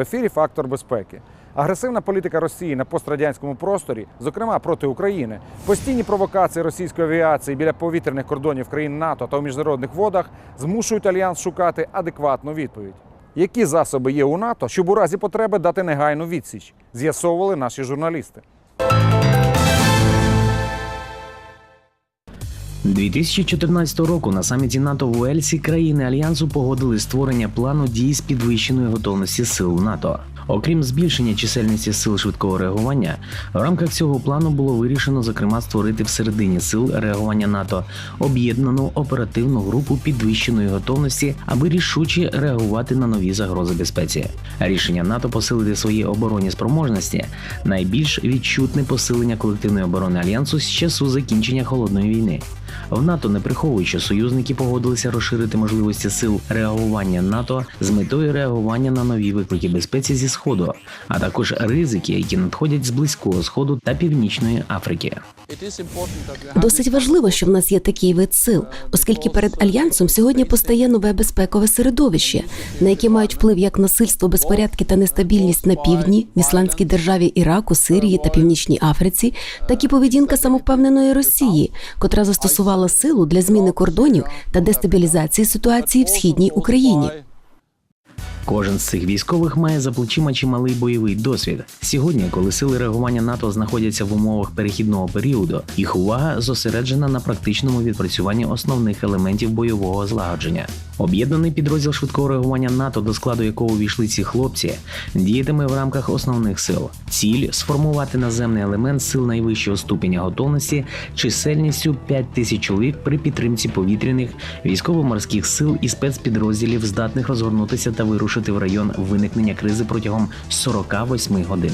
Ефірі Фактор безпеки. Агресивна політика Росії на пострадянському просторі, зокрема проти України, постійні провокації російської авіації біля повітряних кордонів країн НАТО та у міжнародних водах змушують альянс шукати адекватну відповідь. Які засоби є у НАТО, щоб у разі потреби дати негайну відсіч? З'ясовували наші журналісти. 2014 року на саміті НАТО в Уельсі країни альянсу погодили створення плану дій з підвищеної готовності сил НАТО. Окрім збільшення чисельності сил швидкого реагування, в рамках цього плану було вирішено зокрема створити всередині сил реагування НАТО об'єднану оперативну групу підвищеної готовності, аби рішуче реагувати на нові загрози безпеці. Рішення НАТО посилити свої оборонні спроможності найбільш відчутне посилення колективної оборони альянсу з часу закінчення холодної війни. В НАТО не приховують, що союзники погодилися розширити можливості сил реагування НАТО з метою реагування на нові виклики безпеці зі сходу, а також ризики, які надходять з близького сходу та північної Африки. Досить важливо, що в нас є такий вид сил, оскільки перед альянсом сьогодні постає нове безпекове середовище, на яке мають вплив як насильство, безпорядки та нестабільність на півдні, в ісламській державі Іраку, Сирії та Північній Африці, так і поведінка самовпевненої Росії, котра застосувала силу для зміни кордонів та дестабілізації ситуації в східній Україні. Кожен з цих військових має за плечима чималий бойовий досвід. Сьогодні, коли сили реагування НАТО знаходяться в умовах перехідного періоду, їх увага зосереджена на практичному відпрацюванні основних елементів бойового злагодження. Об'єднаний підрозділ швидкого реагування НАТО, до складу якого увійшли ці хлопці, діятиме в рамках основних сил. Ціль сформувати наземний елемент сил найвищого ступеня готовності чисельністю 5 тисяч чоловік при підтримці повітряних військово-морських сил і спецпідрозділів, здатних розгорнутися та вирушити в район виникнення кризи протягом 48 годин.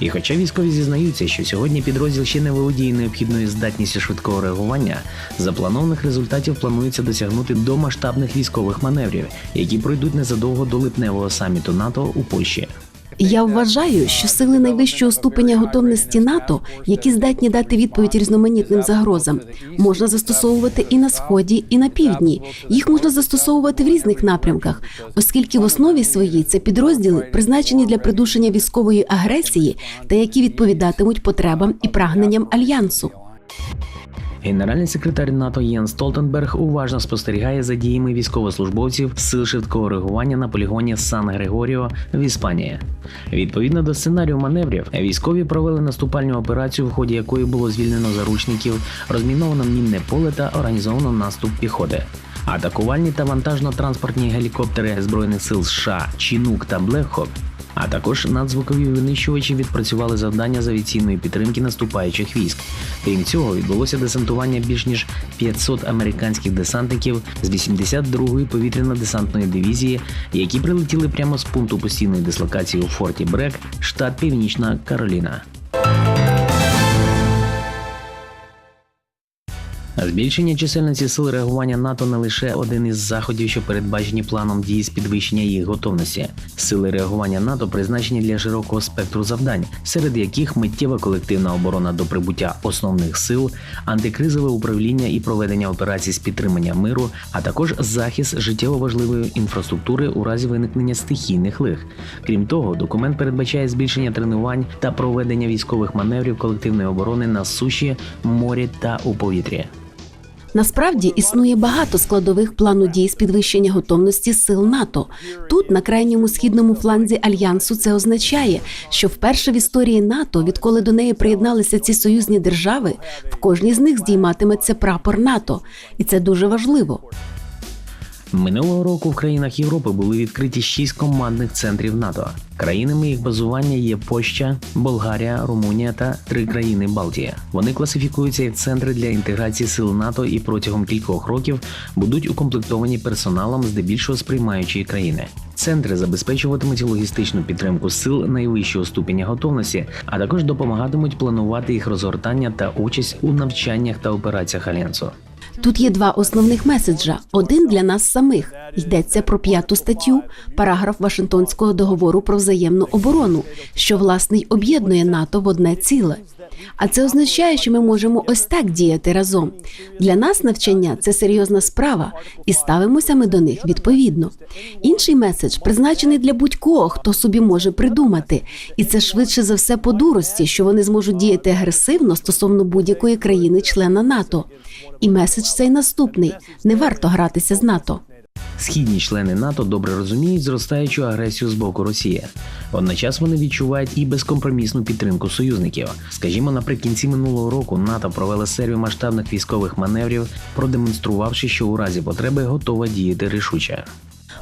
І хоча військові зізнаються, що сьогодні підрозділ ще не володіє необхідною здатністю швидкого реагування, запланованих результатів планується досягнути до масштабних військових маневрів, які пройдуть незадовго до липневого саміту НАТО у Польщі. Я вважаю, що сили найвищого ступеня готовності НАТО, які здатні дати відповідь різноманітним загрозам, можна застосовувати і на сході, і на півдні. Їх можна застосовувати в різних напрямках, оскільки в основі своїй це підрозділи, призначені для придушення військової агресії та які відповідатимуть потребам і прагненням альянсу. Генеральний секретар НАТО Єн Столтенберг уважно спостерігає за діями військовослужбовців сил швидкого реагування на полігоні Сан Григоріо в Іспанії. Відповідно до сценарію маневрів, військові провели наступальну операцію, в ході якої було звільнено заручників, розміновано мінне поле та організовано наступ піхоти. Атакувальні та вантажно-транспортні гелікоптери збройних сил США Чінук та Блекхок а також надзвукові винищувачі відпрацювали завдання з авіаційної підтримки наступаючих військ. Крім цього, відбулося десантування більш ніж 500 американських десантників з 82-ї повітряно-десантної дивізії, які прилетіли прямо з пункту постійної дислокації у форті Брек, штат Північна Кароліна. Збільшення чисельності сил реагування НАТО не лише один із заходів, що передбачені планом дій з підвищення їх готовності. Сили реагування НАТО призначені для широкого спектру завдань, серед яких миттєва колективна оборона до прибуття основних сил, антикризове управління і проведення операцій з підтримання миру, а також захист життєво важливої інфраструктури у разі виникнення стихійних лих. Крім того, документ передбачає збільшення тренувань та проведення військових маневрів колективної оборони на суші, морі та у повітрі. Насправді існує багато складових плану дій з підвищення готовності сил НАТО. Тут, на крайньому східному фланзі альянсу, це означає, що вперше в історії НАТО, відколи до неї приєдналися ці союзні держави, в кожній з них здійматиметься прапор НАТО, і це дуже важливо. Минулого року в країнах Європи були відкриті шість командних центрів НАТО. Країнами їх базування є Польща, Болгарія, Румунія та три країни Балтії. Вони класифікуються як центри для інтеграції сил НАТО і протягом кількох років будуть укомплектовані персоналом здебільшого сприймаючої країни. Центри забезпечуватимуть логістичну підтримку сил найвищого ступеня готовності, а також допомагатимуть планувати їх розгортання та участь у навчаннях та операціях альянсу. Тут є два основних меседжа: один для нас самих йдеться про п'яту статтю, параграф Вашингтонського договору про взаємну оборону, що власне й об'єднує НАТО в одне ціле. А це означає, що ми можемо ось так діяти разом. Для нас навчання це серйозна справа, і ставимося ми до них відповідно. Інший меседж призначений для будь-кого, хто собі може придумати, і це швидше за все по дурості, що вони зможуть діяти агресивно стосовно будь-якої країни-члена НАТО. І меседж цей наступний: не варто гратися з НАТО. Східні члени НАТО добре розуміють зростаючу агресію з боку Росії. Водночас вони відчувають і безкомпромісну підтримку союзників. Скажімо, наприкінці минулого року НАТО провели серію масштабних військових маневрів, продемонструвавши, що у разі потреби готова діяти рішуче.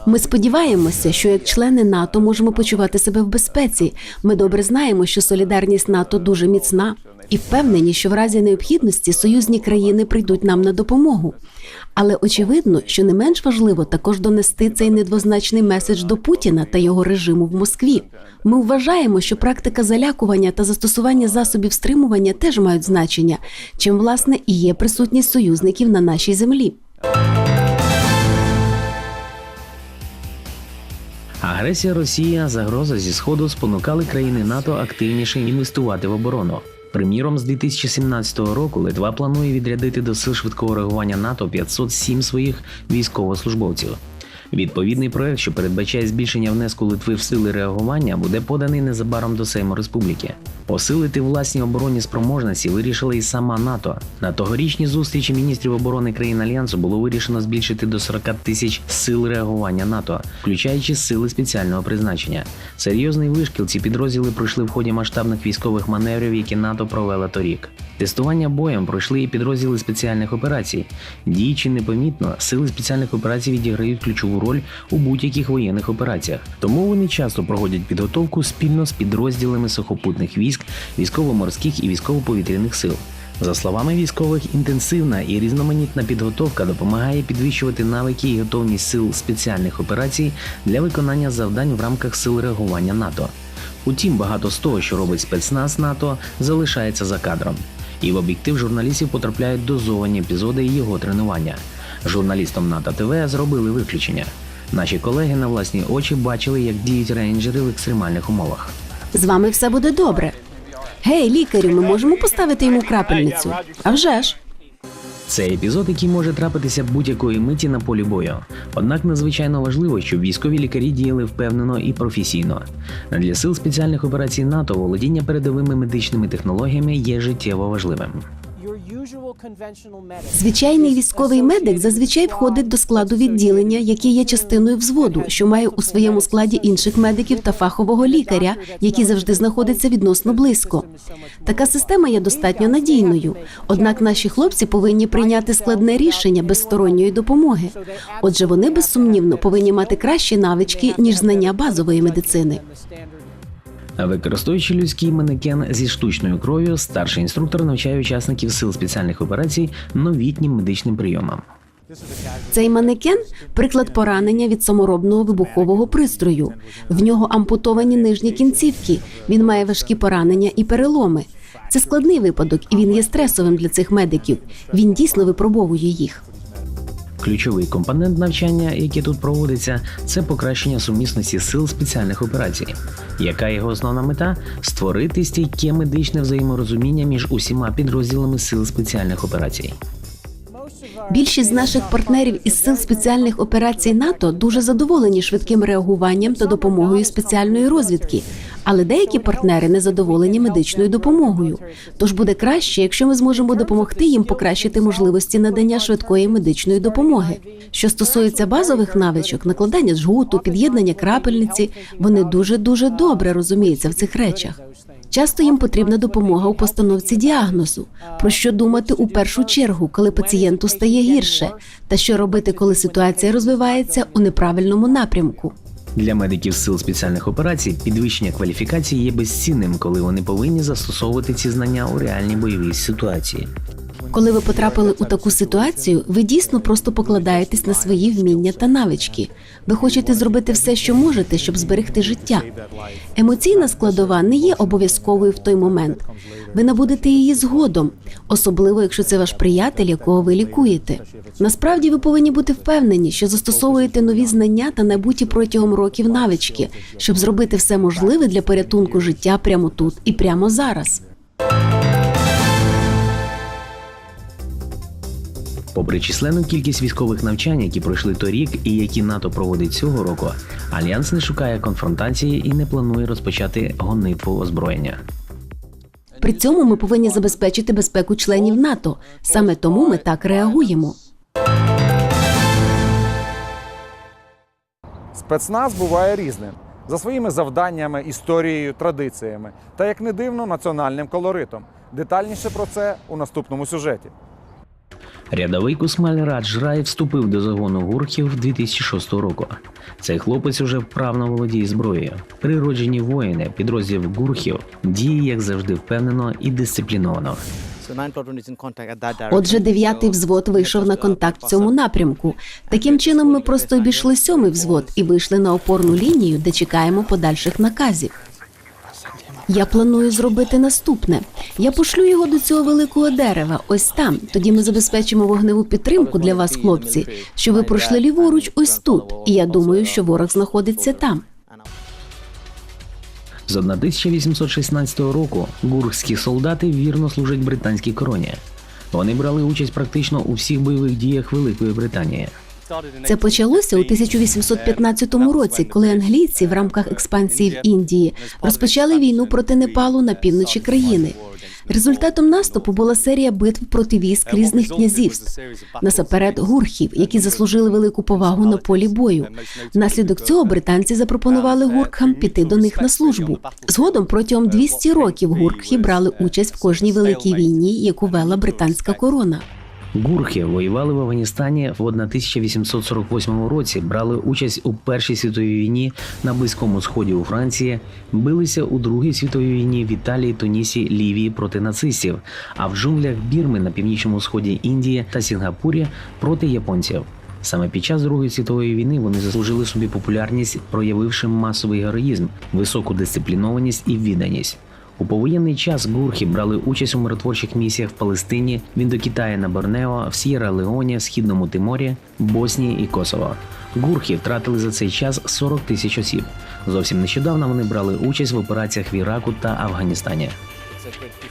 Ми сподіваємося, що як члени НАТО можемо почувати себе в безпеці. Ми добре знаємо, що солідарність НАТО дуже міцна і впевнені, що в разі необхідності союзні країни прийдуть нам на допомогу. Але очевидно, що не менш важливо також донести цей недвозначний меседж до Путіна та його режиму в Москві. Ми вважаємо, що практика залякування та застосування засобів стримування теж мають значення, чим власне і є присутність союзників на нашій землі. Агресія Росії, загроза зі сходу спонукали країни НАТО активніше інвестувати в оборону. Приміром, з 2017 року Литва планує відрядити до сил швидкого реагування НАТО 507 своїх військовослужбовців. Відповідний проект, що передбачає збільшення внеску Литви в сили реагування, буде поданий незабаром до Сейму Республіки. Посилити власні оборонні спроможності вирішила і сама НАТО. На тогорічній зустрічі міністрів оборони країн альянсу було вирішено збільшити до 40 тисяч сил реагування НАТО, включаючи сили спеціального призначення. Серйозний вишкіл ці підрозділи пройшли в ході масштабних військових маневрів, які НАТО провела торік. Тестування боєм пройшли і підрозділи спеціальних операцій. Діючи непомітно, сили спеціальних операцій відіграють ключову роль у будь-яких воєнних операціях. Тому вони часто проводять підготовку спільно з підрозділами сухопутних військ, військово-морських і військово-повітряних сил. За словами військових, інтенсивна і різноманітна підготовка допомагає підвищувати навики і готовність сил спеціальних операцій для виконання завдань в рамках сил реагування НАТО. Утім, багато з того, що робить спецназ НАТО, залишається за кадром. І в об'єктив журналістів потрапляють дозовані епізоди його тренування. Журналістам НАТО ТВ зробили виключення. Наші колеги на власні очі бачили, як діють рейнджери в екстремальних умовах. З вами все буде добре. Гей, лікарю, ми можемо поставити йому крапельницю? А вже ж. Це епізод, який може трапитися будь-якої миті на полі бою. Однак надзвичайно важливо, щоб військові лікарі діяли впевнено і професійно. Для сил спеціальних операцій НАТО володіння передовими медичними технологіями є життєво важливим. Звичайний військовий медик зазвичай входить до складу відділення, яке є частиною взводу, що має у своєму складі інших медиків та фахового лікаря, який завжди знаходиться відносно близько. Така система є достатньо надійною. Однак наші хлопці повинні прийняти складне рішення без сторонньої допомоги. Отже, вони безсумнівно повинні мати кращі навички ніж знання базової медицини. Використовуючи людський манекен зі штучною кров'ю, старший інструктор навчає учасників сил спеціальних операцій новітнім медичним прийомам. Цей манекен приклад поранення від саморобного вибухового пристрою. В нього ампутовані нижні кінцівки. Він має важкі поранення і переломи. Це складний випадок, і він є стресовим для цих медиків. Він дійсно випробовує їх. Ключовий компонент навчання, яке тут проводиться, це покращення сумісності сил спеціальних операцій. Яка його основна мета створити стійке медичне взаєморозуміння між усіма підрозділами сил спеціальних операцій. Більшість з наших партнерів із сил спеціальних операцій НАТО дуже задоволені швидким реагуванням та допомогою спеціальної розвідки. Але деякі партнери не задоволені медичною допомогою. Тож буде краще, якщо ми зможемо допомогти їм покращити можливості надання швидкої медичної допомоги. Що стосується базових навичок, накладання жгуту, під'єднання крапельниці, вони дуже дуже добре розуміються в цих речах. Часто їм потрібна допомога у постановці діагнозу, про що думати у першу чергу, коли пацієнту стає гірше, та що робити, коли ситуація розвивається у неправильному напрямку. Для медиків сил спеціальних операцій підвищення кваліфікації є безцінним, коли вони повинні застосовувати ці знання у реальній бойовій ситуації. Коли ви потрапили у таку ситуацію, ви дійсно просто покладаєтесь на свої вміння та навички. Ви хочете зробити все, що можете, щоб зберегти життя. Емоційна складова не є обов'язковою в той момент. Ви набудете її згодом, особливо якщо це ваш приятель, якого ви лікуєте. Насправді ви повинні бути впевнені, що застосовуєте нові знання та набуті протягом років навички, щоб зробити все можливе для порятунку життя прямо тут і прямо зараз. Попри численну кількість військових навчань, які пройшли торік і які НАТО проводить цього року, альянс не шукає конфронтації і не планує розпочати гонитву озброєння. При цьому ми повинні забезпечити безпеку членів НАТО. Саме тому ми так реагуємо. Спецназ буває різним за своїми завданнями, історією, традиціями та, як не дивно, національним колоритом. Детальніше про це у наступному сюжеті. Рядовий Кусмаль Радж Рай вступив до загону гурхів 2006 року. Цей хлопець уже вправно володіє зброєю. Природжені воїни підрозділів гурхів діє, як завжди, впевнено і дисципліновано. Отже, дев'ятий взвод вийшов на контакт в цьому напрямку. Таким чином, ми просто обійшли сьомий взвод і вийшли на опорну лінію, де чекаємо подальших наказів. Я планую зробити наступне. Я пошлю його до цього великого дерева, ось там. Тоді ми забезпечимо вогневу підтримку для вас, хлопці, що ви пройшли ліворуч ось тут. І я думаю, що ворог знаходиться там. З 1816 року гурхські солдати вірно служать британській короні. Вони брали участь практично у всіх бойових діях Великої Британії. Це почалося у 1815 році, коли англійці в рамках експансії в Індії розпочали війну проти Непалу на півночі країни. Результатом наступу була серія битв проти військ різних князівств, насамперед гурхів, які заслужили велику повагу на полі бою. Внаслідок цього британці запропонували гуркхам піти до них на службу. Згодом протягом 200 років гуркхи брали участь в кожній великій війні, яку вела британська корона. Гурхи воювали в Афганістані в 1848 році, брали участь у Першій світовій війні на Близькому Сході у Франції, билися у Другій світовій війні в Італії, Тунісі, Лівії проти нацистів, а в джунглях Бірми на північному сході Індії та Сінгапурі проти японців. Саме під час Другої світової війни вони заслужили собі популярність, проявивши масовий героїзм, високу дисциплінованість і відданість. У повоєнний час гурхи брали участь у миротворчих місіях в Палестині, в Індокитаї на Борнео, в С'єра Леоні, Східному Тиморі, Боснії і Косово. Гурхи втратили за цей час 40 тисяч осіб. Зовсім нещодавно вони брали участь в операціях в Іраку та Афганістані.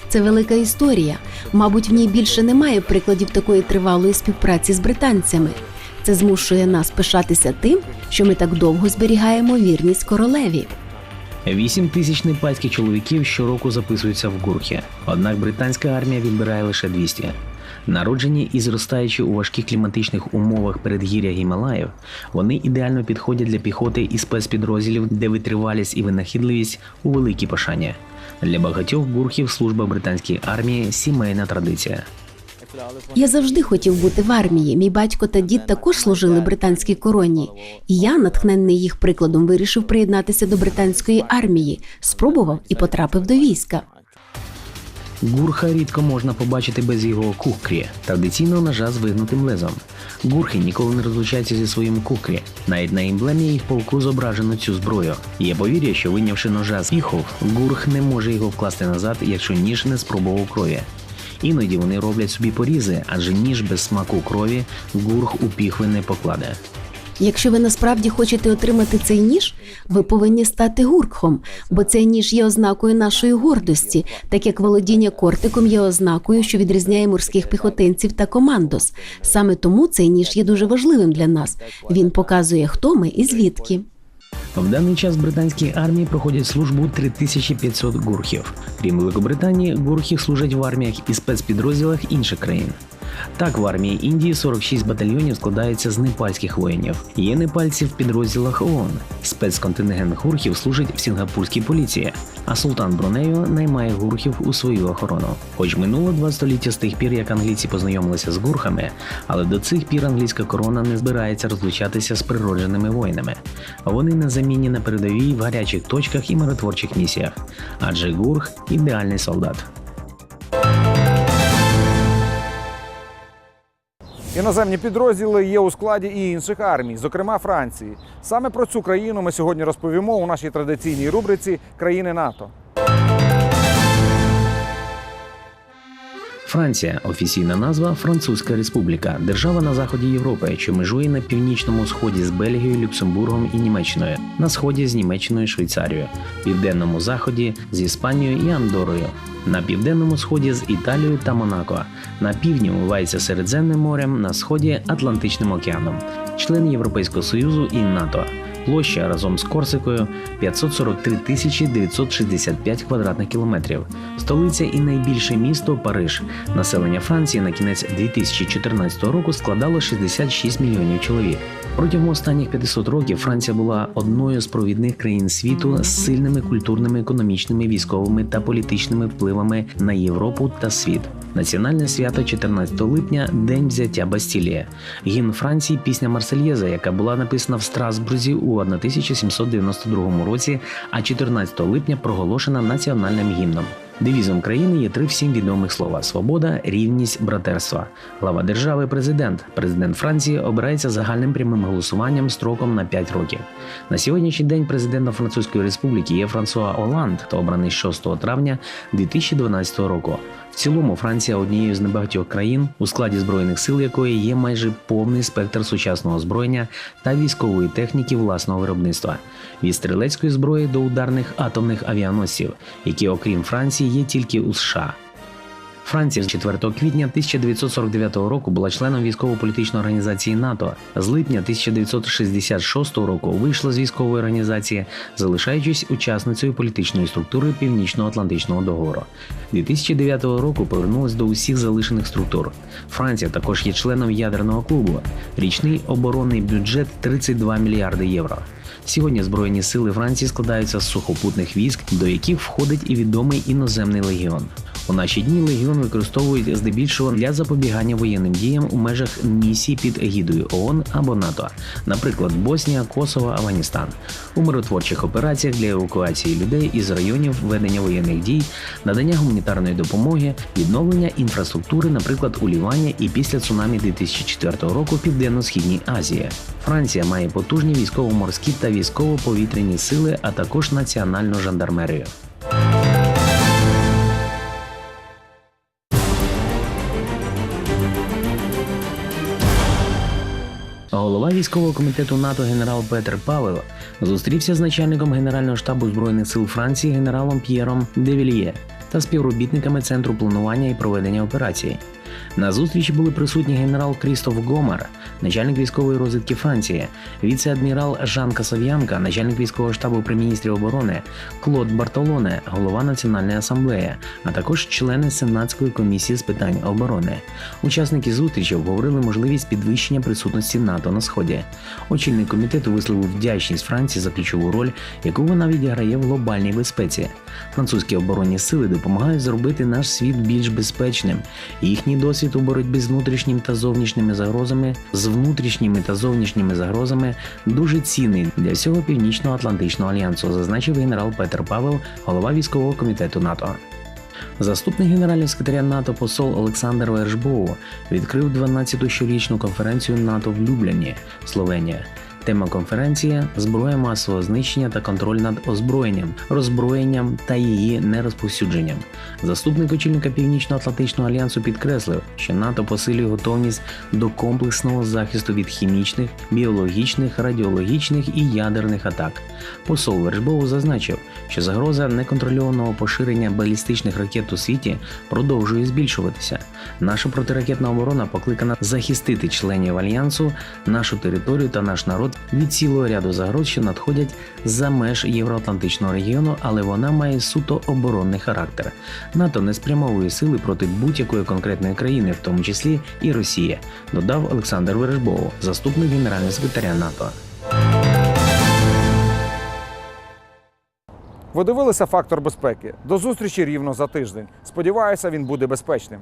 Це велика історія. Мабуть, в ній більше немає прикладів такої тривалої співпраці з британцями. Це змушує нас пишатися тим, що ми так довго зберігаємо вірність королеві. Вісім тисяч непальських чоловіків щороку записуються в гурхи, однак британська армія відбирає лише 200. Народжені і зростаючи у важких кліматичних умовах передгір'я Гімалаїв, вони ідеально підходять для піхоти і спецпідрозділів, де витривалість і винахідливість у великій пошані. Для багатьох гурхів служба британської армії сімейна традиція. Я завжди хотів бути в армії. Мій батько та дід також служили британській короні. І я, натхненний їх прикладом, вирішив приєднатися до британської армії, спробував і потрапив до війська. Гурха рідко можна побачити без його кукрі, традиційного ножа з вигнутим лезом. Гурхи ніколи не розлучаються зі своїм кукрі. Навіть на емблемі їх полку зображено цю зброю. Є повір'я, що вийнявши ножа з піхов, гурх не може його вкласти назад, якщо ніж не спробував крові. Іноді вони роблять собі порізи, адже ніж без смаку крові гурх у піхви не покладе. Якщо ви насправді хочете отримати цей ніж, ви повинні стати гуркхом, бо цей ніж є ознакою нашої гордості, так як володіння кортиком є ознакою, що відрізняє морських піхотинців та командос. Саме тому цей ніж є дуже важливим для нас. Він показує, хто ми і звідки. В даний час в британській армії проходять службу 3500 гурхів. Крім Великобританії, гурхи служать в арміях і спецпідрозділах інших країн. Так, в армії Індії 46 батальйонів складаються з непальських воїнів. Є непальці в підрозділах ООН. Спецконтингент гурхів служить в сінгапурській поліції, а султан Брунею наймає гурхів у свою охорону. Хоч минуло два століття з тих пір, як англійці познайомилися з гурхами, але до цих пір англійська корона не збирається розлучатися з природженими воїнами. Вони незамінні на передовій в гарячих точках і миротворчих місіях, адже гурх ідеальний солдат. Іноземні підрозділи є у складі і інших армій, зокрема Франції. Саме про цю країну ми сьогодні розповімо у нашій традиційній рубриці Країни НАТО. Франція офіційна назва Французька Республіка, держава на заході Європи, що межує на північному сході з Бельгією, Люксембургом і Німеччиною, на сході з Німеччиною і Швейцарією, південному заході з Іспанією і Андорою, на південному сході з Італією та Монако, на півдні умивається Середземним морем, на сході Атлантичним океаном, член Європейського Союзу і НАТО. Площа разом з Корсикою 543 тисячі 965 квадратних кілометрів. Столиця і найбільше місто Париж. Населення Франції на кінець 2014 року складало 66 мільйонів чоловік. Протягом останніх 500 років Франція була одною з провідних країн світу з сильними культурними, економічними, військовими та політичними впливами на Європу та світ. Національне свято 14 липня День взяття Бастілії. Гімн Франції пісня Марсельєза, яка була написана в Страсбурзі у 1792 році, а 14 липня проголошена національним гімном. Девізом країни є три всім відомих слова: свобода, рівність, братерство. Глава держави, президент. Президент Франції обирається загальним прямим голосуванням строком на 5 років. На сьогоднішній день президентом Французької республіки є Франсуа Оланд, хто обраний 6 травня 2012 року. Цілому Франція однією з небагатьох країн, у складі збройних сил якої є майже повний спектр сучасного озброєння та військової техніки власного виробництва від стрілецької зброї до ударних атомних авіаносців, які, окрім Франції, є тільки у США. Франція з 4 квітня 1949 року була членом військово-політичної організації НАТО. З липня 1966 року вийшла з військової організації, залишаючись учасницею політичної структури Північно-Атлантичного договору. 2009 року повернулась до усіх залишених структур. Франція також є членом ядерного клубу. Річний оборонний бюджет 32 мільярди євро. Сьогодні збройні сили Франції складаються з сухопутних військ, до яких входить і відомий іноземний легіон. У наші дні легіон використовують здебільшого для запобігання воєнним діям у межах місій під егідою ООН або НАТО, наприклад, Боснія, Косово, Афганістан, у миротворчих операціях для евакуації людей із районів ведення воєнних дій, надання гуманітарної допомоги, відновлення інфраструктури, наприклад, у Лівані і після цунамі 2004 року в Південно-східній Азії. Франція має потужні військово-морські та військово-повітряні сили, а також національну жандармерію. Голова військового комітету НАТО генерал Петер Павел зустрівся з начальником Генерального штабу збройних сил Франції генералом П'єром Девільє та співробітниками центру планування і проведення операцій. На зустрічі були присутні генерал Крістоф Гомар, начальник військової розвідки Франції, віце-адмірал Жан Касав'янка, начальник військового штабу при міністрі оборони, Клод Бартолоне, голова Національної асамблеї, а також члени Сенатської комісії з питань оборони. Учасники зустрічі обговорили можливість підвищення присутності НАТО на сході. Очільник комітету висловив вдячність Франції за ключову роль, яку вона відіграє в глобальній безпеці. Французькі оборонні сили допомагають зробити наш світ більш безпечним. Їхній досвід у боротьбі з внутрішніми та зовнішніми загрозами, з внутрішніми та зовнішніми загрозами дуже цінний для всього північно-атлантичного альянсу, зазначив генерал Петер Павел, голова військового комітету НАТО. Заступник генерального секретаря НАТО посол Олександр Вершбоу відкрив 12-ту щорічну конференцію НАТО в Любляні, Словенія. Тема конференції зброя масового знищення та контроль над озброєнням, роззброєнням та її нерозповсюдженням. Заступник очільника Північно-Атлантичного альянсу підкреслив, що НАТО посилює готовність до комплексного захисту від хімічних, біологічних, радіологічних і ядерних атак. Посол Вершбоу зазначив, що загроза неконтрольованого поширення балістичних ракет у світі продовжує збільшуватися. Наша протиракетна оборона покликана захистити членів альянсу, нашу територію та наш народ від цілого ряду загроз, що надходять за меж Євроатлантичного регіону, але вона має суто оборонний характер. НАТО не спрямовує сили проти будь-якої конкретної країни, в тому числі і Росії, додав Олександр Верешбоу, заступник генерального секретаря НАТО. Ви дивилися фактор безпеки. До зустрічі рівно за тиждень. Сподіваюся, він буде безпечним.